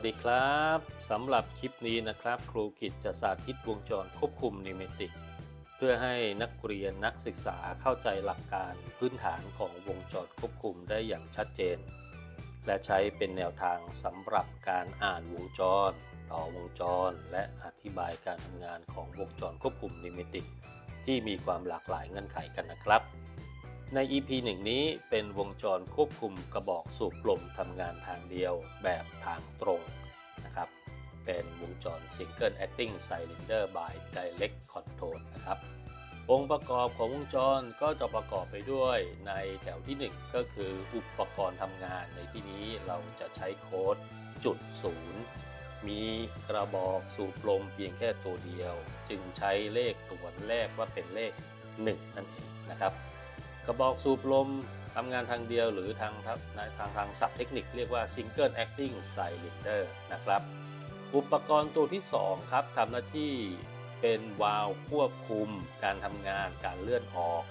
วัสดีครับสำหรับคลิปนี้นะครับ ครูกิจจะสาธิตวงจรควบคุมนิเมติก เพื่อให้นักเรียนนักศึกษาเข้าใจหลักการพื้นฐานของวงจรควบคุมได้อย่างชัดเจน และใช้เป็นแนวทางสำหรับการอ่านวงจร ต่อวงจร และอธิบายการทำงานของวงจรควบคุมนิเมติก ที่มีความหลากหลายเงื่อนไขกันนะครับ ใน EP 1นี้เป็นวงจรควบคุมกระบอกสูบลมทำงานทางเดียวแบบทางตรงนะครับ เป็นวงจร Single Acting Cylinder by Direct Control นะครับ องค์ประกอบของวงจรก็จะประกอบไปด้วยในแถวที่ 1 ก็คืออุปกรณ์ทำงานในที่นี้เราจะใช้โค้ดจุดศูนย์มีกระบอกสูบลมเพียงแค่ตัวเดียว จึงใช้เลขตัวแรกว่าเป็นเลข 1 นั่นเองนะครับ กระบอกสูบลมทำงานทางเดียวหรือทางทางทางทางศัพท์เทคนิคเรียกว่า Single Acting Cylinder นะครับ อุปกรณ์ตัวที่ 2 ครับทำหน้าที่เป็นวาล์วควบคุม การทำงานการเลื่อนออก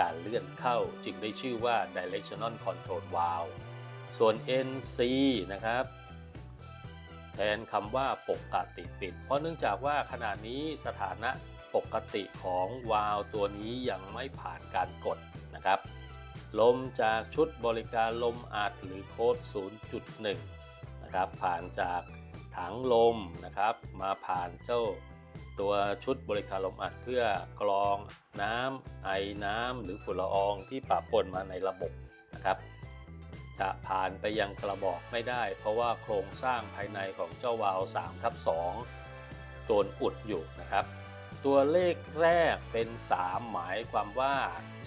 การเลื่อนเข้าจึงได้ชื่อว่า Directional Control Valve ส่วน NC นะครับแทนคำว่าปกติปิด เพราะเนื่องจากว่าขณะนี้สถานะ ปกติของวาล์วตัวนี้ยังไม่ผ่านการกดนะครับ ลมจากชุดบริการลมอัดหรือโค้ด 0.1 นะครับ ผ่านจากถังลมนะครับ มาผ่านเจ้าตัวชุดบริการลมอัดเพื่อกรองน้ำไอน้ำหรือฝุ่นละอองที่ปะปนมาในระบบนะครับ จะผ่านไปยังกระบอกไม่ได้ เพราะว่าโครงสร้างภายในของเจ้าวาล์ว3ทับ2โดนอุดอยู่นะครับ ตัวเลขแรกเป็น 3 หมายความว่า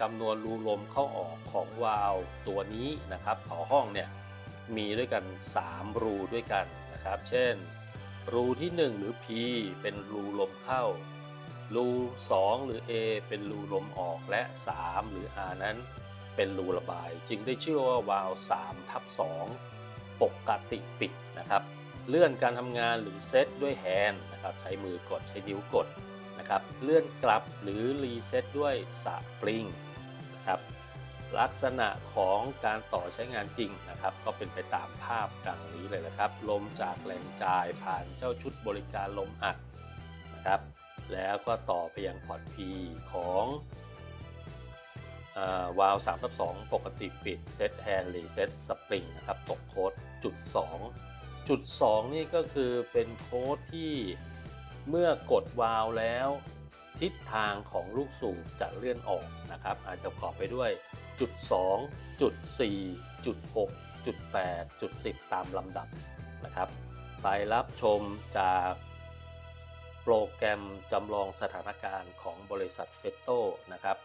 จำนวนรูลมเข้าออกของวาล์วตัวนี้นะครับต่อห้องเนี่ยมีด้วยกัน 3 รูด้วยกันนะครับ เช่น รูที่ 1 หรือ P เป็นรูลมเข้า รู 2 หรือ A เป็นรูลมออกและ 3 หรือ R นั้นเป็นรูระบาย จึงได้ชื่อว่าวาล์ว3ทับ2ปกติปิดนะครับ เลื่อนการทำงานหรือเซตด้วยแฮนด์นะครับใช้มือกดใช้นิ้วกด นะครับ เลื่อนกลับหรือรีเซ็ตด้วยสปริงนะครับลักษณะของการต่อใช้งานจริงนะครับ ก็เป็นไปตามภาพดังนี้เลยนะครับ ลมจากแหล่งจ่ายผ่านเจ้าชุดบริการลมอัดนะครับ แล้วก็ต่อไปยังพอร์ต P ของวาล์ว3ทับ2ปกติปิดเซตแฮนด์รีเซ็ตสปริงนะครับ ตกโค้ดจุด 2 จุด 2 นี่ก็คือเป็นโค้ดที่ เมื่อกดวาล์วแล้ว ทิศทางของลูกสูบจะเลื่อนออกนะครับ อาจจะประกอบไปด้วยจุด 2 จุด 4 จุด 6 จุด 8 จุด 10 ตามลำดับนะครับ ไปรับชมจากโปรแกรมจำลองสถานการณ์ของบริษัทเฟตโตนะครับ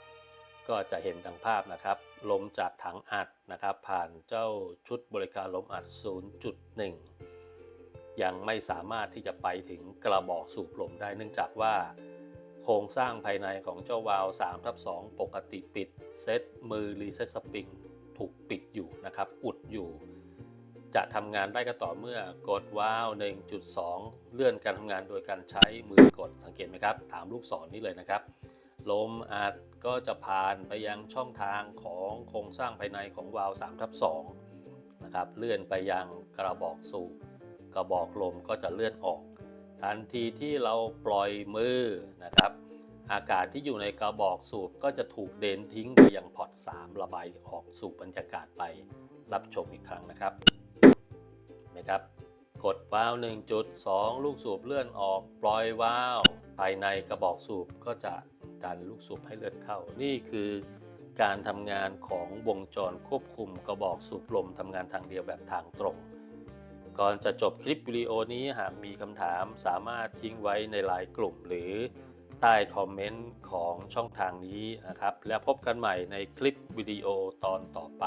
ก็จะเห็นดังภาพนะครับ ลมจากถังอัดนะครับ ผ่านเจ้าชุดบริการลมอัด 0.1 ยังไม่สามารถที่จะไปถึงกระบอกสูบลมได้เนื่องจากว่า โครงสร้างภายในของเจ้าวาล์ว3ทับ2ปกติปิด เซตมือรีเซ็ตสปริงถูกปิดอยู่นะครับ อุดอยู่ จะทำงานได้ก็ต่อเมื่อกดวาล์ว1.2 เลื่อนการทำงานโดยการใช้มือกดสังเกตไหมครับ ตามลูกศรนนี้เลยนะครับลมอัดก็จะผ่านไปยังช่องทางของโครงสร้างภายในของวาล์ว3ทับ2นะครับ เลื่อนไปยังกระบอกสูบ กระบอกลมก็จะเลื่อนออก ทันทีที่เราปล่อยมือนะครับ อากาศที่อยู่ในกระบอกสูบก็จะถูกเดนทิ้งไปยังพอร์ต3ระบายออกสู่บรรยากาศไปรับชมอีกครั้งนะครับนะครับ กดวาล์ว1.2 ลูกสูบเลื่อนออก ปล่อยวาล์วภายในกระบอกสูบก็จะดันลูกสูบให้เลื่อนเข้า นี่คือการทำงานของวงจรควบคุมกระบอกสูบลมทำงานทางเดียวแบบทางตรง ก่อนจะจบคลิปวิดีโอนี้หากมีคำถามสามารถทิ้งไว้ในไลน์กลุ่ม หรือใต้คอมเมนต์ของช่องทางนี้นะครับ แล้วพบกันใหม่ในคลิปวิดีโอตอนต่อไป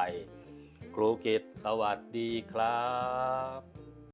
ครูกิตสวัสดีครับ